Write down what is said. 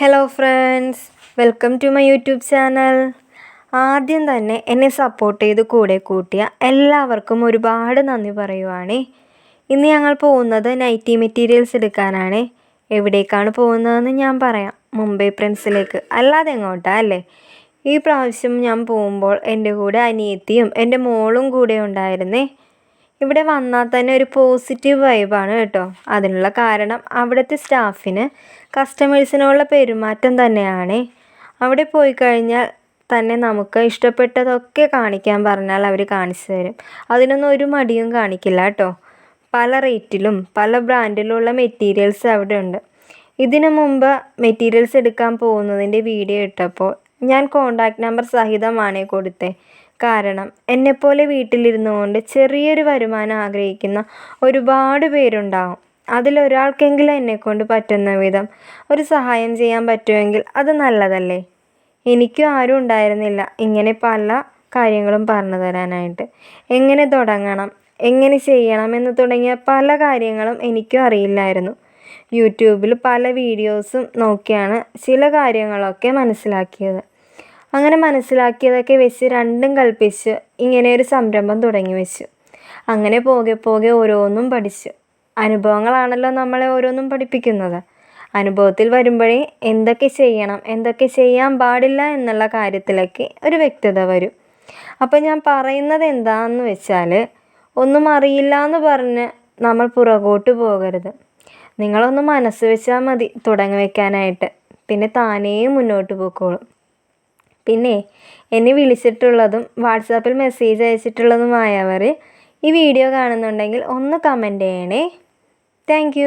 Hello friends welcome to my YouTube channel ആദ്യം തന്നെ എന്നെ സപ്പോർട്ട് ചെയ്ത് കൂടെ കൂട്ടിയ എല്ലാവർക്കും ഒരുപാട് നന്ദി പറയുവാണ്. ഇന്ന് ഞങ്ങൾ പോകുന്നത് നൈറ്റി മെറ്റീരിയൽസ് എടുക്കാനാണ്. എവിടേക്കാണ് പോകുന്നതെന്ന് ഞാൻ പറയാം. മുംബൈ പ്രിൻസിലേക്ക് അല്ലാതെ എങ്ങോട്ടാ അല്ലേ? ഈ പ്രാവശ്യം ഞാൻ പോകുമ്പോൾ എന്റെ കൂടെ അനിയത്തിയും എന്റെ മോളും കൂടെ ഉണ്ടായിരുന്നേ. ഇവിടെ വന്നാൽ തന്നെ ഒരു പോസിറ്റീവ് വൈബാണ് കേട്ടോ. അതിനുള്ള കാരണം അവിടുത്തെ സ്റ്റാഫിന് കസ്റ്റമേഴ്സിനുള്ള പെരുമാറ്റം തന്നെയാണ്. അവിടെ പോയി കഴിഞ്ഞാൽ തന്നെ നമുക്ക് ഇഷ്ടപ്പെട്ടതൊക്കെ കാണിക്കാൻ പറഞ്ഞാൽ അവർ കാണിച്ചു തരും. അതിനൊന്നും ഒരു മടിയും കാണിക്കില്ല കേട്ടോ. പല റേറ്റിലും പല ബ്രാൻഡിലുള്ള മെറ്റീരിയൽസ് അവിടെ ഉണ്ട്. ഇതിനു മുമ്പ് മെറ്റീരിയൽസ് എടുക്കാൻ പോകുന്നതിന്റെ വീഡിയോ ഇട്ടപ്പോൾ ഞാൻ കോണ്ടാക്ട് നമ്പർ സഹിതമാണ് കൊടുത്തത് കാരണം എന്നെപ്പോലെ വീട്ടിലിരുന്നു കൊണ്ട് ചെറിയൊരു വരുമാനം ആഗ്രഹിക്കുന്ന ഒരുപാട് പേരുണ്ടാവും. അതിലൊരാൾക്കെങ്കിലും എന്നെക്കൊണ്ട് പറ്റുന്ന വിധം ഒരു സഹായം ചെയ്യാൻ പറ്റുമെങ്കിൽ അത് നല്ലതല്ലേ? എനിക്കും ആരും ഉണ്ടായിരുന്നില്ല. ഇങ്ങനെ പല കാര്യങ്ങളും പറഞ്ഞു തരാനായിട്ട്. എങ്ങനെ തുടങ്ങണം? എങ്ങനെ ചെയ്യണം എന്ന് തുടങ്ങിയ പല കാര്യങ്ങളും എനിക്കും അറിയില്ലായിരുന്നു. യൂട്യൂബിൽ പല വീഡിയോസും നോക്കിയാണ് ചില കാര്യങ്ങളൊക്കെ മനസ്സിലാക്കിയത്. അങ്ങനെ മനസ്സിലാക്കിയതൊക്കെ വെച്ച് രണ്ടും കൽപ്പിച്ച് ഇങ്ങനെ ഒരു സംരംഭം തുടങ്ങി വെച്ചു. അങ്ങനെ പോകെ പോകെ ഓരോന്നും പഠിച്ചു. അനുഭവങ്ങളാണല്ലോ നമ്മളെ ഓരോന്നും പഠിപ്പിക്കുന്നത്. അനുഭവത്തിൽ വരുമ്പോഴേ എന്തൊക്കെ ചെയ്യണം എന്തൊക്കെ ചെയ്യാൻ പാടില്ല എന്നുള്ള കാര്യത്തിലൊക്കെ ഒരു വ്യക്തത വരും. അപ്പം ഞാൻ പറയുന്നത് എന്താണെന്ന് വെച്ചാൽ ഒന്നും അറിയില്ല എന്ന് പറഞ്ഞ് നമ്മൾ പുറകോട്ട് പോകരുത്. നിങ്ങളൊന്ന് മനസ്സ് വെച്ചാൽ മതി തുടങ്ങി വെക്കാനായിട്ട്. പിന്നെ താനേ മുന്നോട്ട് പോയിക്കോളും പിന്നെ എന്നെ വിളിച്ചിട്ടുള്ളതും വാട്സാപ്പിൽ മെസ്സേജ് അയച്ചിട്ടുള്ളതുമായവർ ഈ വീഡിയോ കാണുന്നുണ്ടെങ്കിൽ ഒന്ന് കമന്റ് ചെയ്യണേ. താങ്ക്